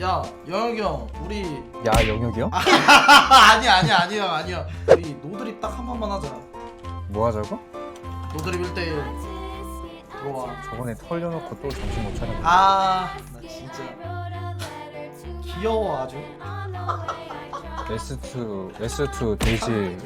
야 영혁이 형 우리 야 영역이요? 아니야 아니야 아니야 아니야 우리 노드립 딱 한 번만 하자. 뭐 하자고? 노드립 1대1 들어와. 저번에 털려놓고 또 정신 못 차렸네. 아나 진짜 귀여워 아주. S2 S2 돼지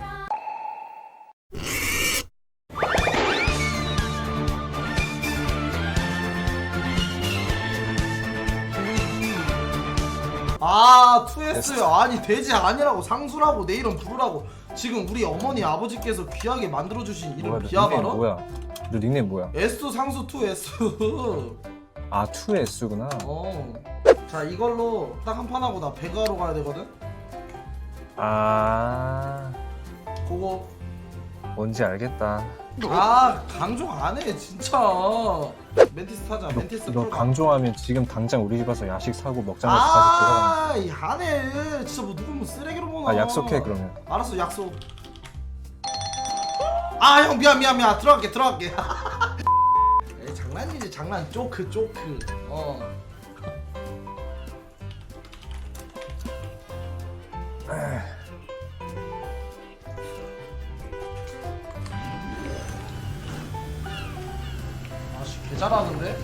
아 2S 아니 돼지 아니라고. 상수라고. 내 이름 부르라고. 지금 우리 어머니 아버지께서 귀하게 만들어주신 이름 뭐야 너 닉네임 발어? 뭐야? 너 닉네임 뭐야? S 상수 2S 아 2S구나. 어. 자 이걸로 딱 한 판 하고 나 배가로 가야 되거든. 아. 그거. 뭔지 알겠다. 아 강조 안해 진짜. 멘티스 타자. 멘티스 너 풀. 강조하면 지금 당장 우리 집 와서 야식 사고 먹자마자 다시 돌아가 아이 안해. 진짜 뭐 누구 뭐 쓰레기로 보나. 아 약속해 그러면 알았어 약속. 아 형 미안 미안 미안 들어갈게 들어갈게. 에이 장난이지 장난 쪼크 쪼크. 어. 아씨 개 잘하는데?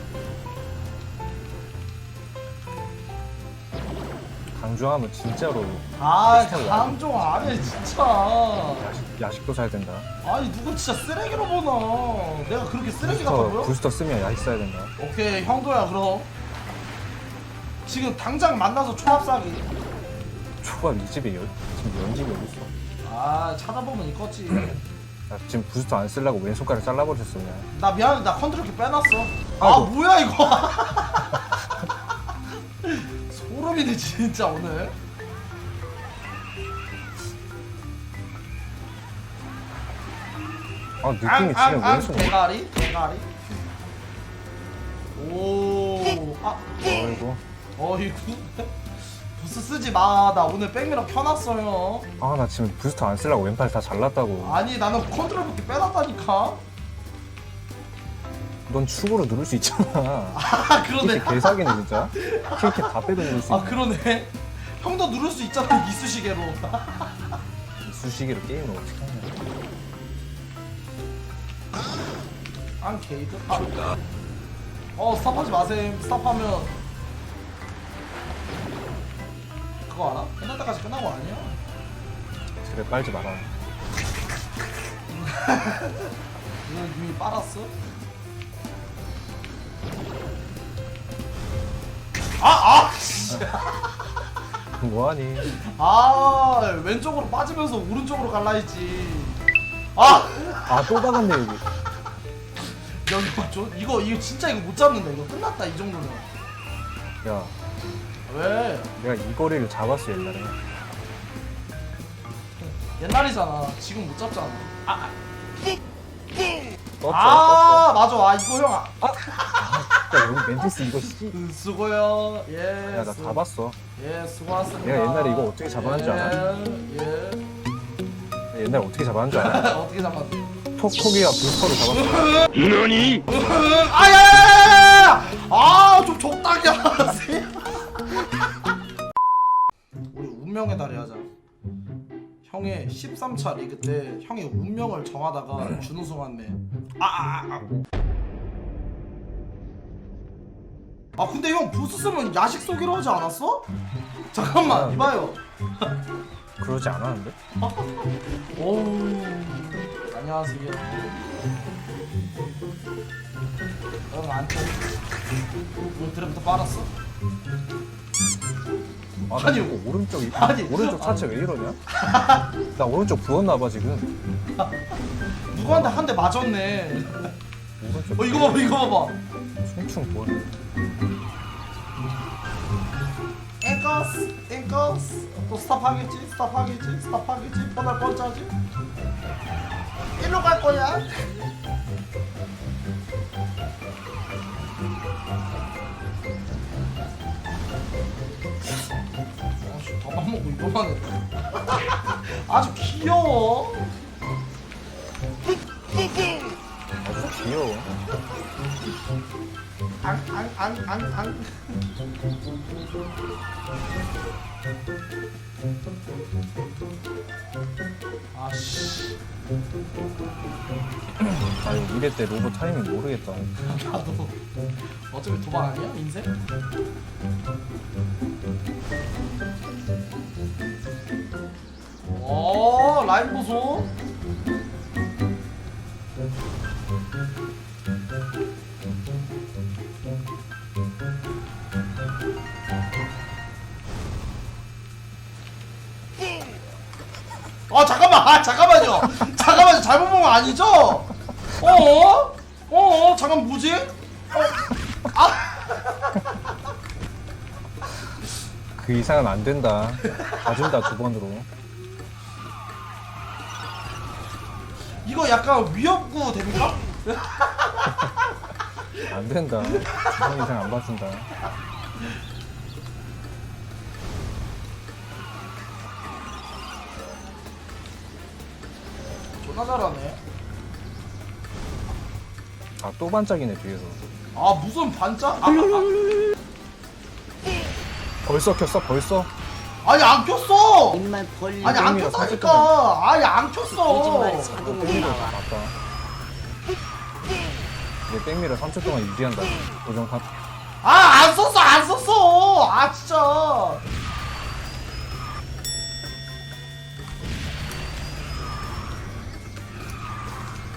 강조하면 진짜로 아 스타일 강종 안해 진짜. 야식, 야식도 사야 된다. 아니 누구 진짜 쓰레기로 보나. 내가 그렇게 쓰레기 부스터, 보여? 부스터 쓰면 야식 사야 된다. 오케이 형도야 그럼. 지금 당장 만나서 초밥 사기. 초밥 이 집에 여, 지금 연집이 어딨어? 아 찾아보면 있겠지 나 지금 부스터 안 쓰려고 왼손가락 잘라버렸어 그냥 나 미안해 나 컨트롤키 빼놨어. 아 아이고. 뭐야 이거? 소름이네 진짜 오늘. 아 느낌이 진짜 앙앙앙 왼손 대가리 대가리. 오아. 어이구 어이구 부스 쓰지 마 나 오늘 백미러 켜놨어요. 아 나 지금 부스터 안 쓰려고 왼팔 다 잘랐다고. 아니 나는 컨트롤키 빼놨다니까. 넌 축으로 누를 수 있잖아. 아 그러네. 이렇게 개사기네 진짜. 이렇게 다 빼도 누를 수 아 있네. 그러네. 형도 누를 수 있잖아 이쑤시개로. 수시기로 게임을 어떻게 하냐. 안 게이드? 아. 어 스탑하지 마셈. 스탑하면 그거 알아? 끝날 때까지 끝난 거 아니야? 그래 빨지 마라 이거 이미 빨았어? 아! 아! 씨. 뭐하니 아 왼쪽으로 빠지면서 오른쪽으로 갈라 했지 아! 아 또 박았네 여기 여기 맞죠? 이거 이거 진짜 이거 못 잡는다 이거 끝났다 이 정도면 야 왜? 내가 이 거리를 잡았어 옛날에. 옛날이잖아. 지금 못 잡잖아. 아, 떴어 아 맞아. 아 이거 형 아, 떴어 야 여기 멘티스 이거 씨. 음, 수고요 예 야 나 수- 잡았어. 예 수고하셨습니다. 내가 옛날에 이거 어떻게 잡아놨는 줄 알아? 예, 내가 옛날에 어떻게 잡았는 줄 알아? 예. 어떻게 잡았대 톡톡이와 부스터로 잡았어. 아야야야야야. 아 좀 적당히 하세요 운명의 달에 하자 형의 13차 리그 때 형이 운명을 정하다가 준우승한 아, 아, 아. 아 근데 형 부스 쓰면 야식 쏘기로 하지 않았어? 잠깐만 이봐요 그러지 않았는데? 오 안녕하세요 형 안돼 오늘 드럼부터 빨았어? 아나 아니, 지금 오른쪽 이- 아니, 오른쪽 차체 왜 이러냐? 나 오른쪽 부었나 봐 지금. 누구한테 한 대 맞았네. 오른쪽 어 이거 봐봐 이거 봐봐. 총총 부었네 앵커스 앵커스. 또 스탑하겠지? 스탑하겠지? 스탑하겠지? 뻔할 뻔짜지? 일로 갈 거야 먹고 이거만 해 아주 귀여워 아, 귀여워. 앙앙앙앙앙 아씨 아 이거 이래 때 로봇 타이밍 모르겠다. 나도 어차피 도망 아니야 인생? 오 라인 보소 아 잠깐만 아 잠깐만요 잠깐만요 잘못 본 거 아니죠? 어? 어? 잠깐 뭐지? 그 이상은 안 된다. 봐준다 두 번으로. 이거 약간 위협구 됩니까? 안 된다. 두번 이상 안 봐준다. 존나 잘하네. 아 또 반짝이네 뒤에서. 아 무슨 반짝? 아, 아, 벌써 켰어 벌써? 아. 아니 안 켰어. 입만 벌리고 아니 안 켰다니까. 아니 안 켰어. 자동으로 나와. 맞다. 내 백미러 3초 동안 유지한다. 고정 파. 아안 썼어 안 썼어. 아 진짜.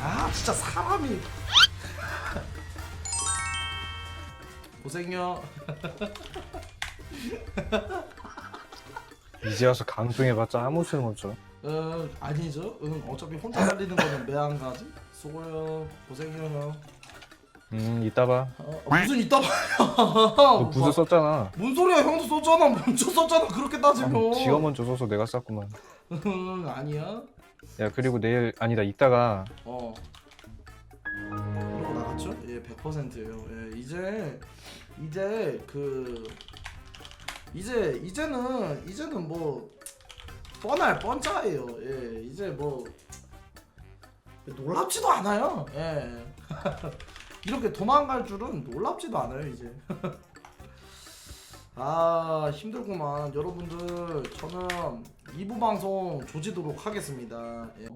아 진짜 사람이. 고생요. 이제 와서 강등해봤자 아무 소용 없죠. 어 아니죠. 응 어차피 혼자 살리는 거는 매한 가지. 수고요. 고생해요 형. 음 이따 봐. 어, 무슨 이따 봐요. 너 부스 썼잖아. 뭔 소리야 형도 썼잖아 먼저 썼잖아 그렇게 따지면 지가 먼저 써서 내가 쌌구만. 응 아니야 야 그리고 내일 아니다 이따가 어 이러고 나갔죠? 예 100%예요 예 이제 이제 그 이제 이제는 이제는 뭐 뻔할 뻔짜예요. 예 이제 뭐 놀랍지도 않아요. 예. 이렇게 도망갈 줄은 놀랍지도 않아요 이제. 아 힘들구만. 여러분들 저는 2부 방송 조지도록 하겠습니다. 예.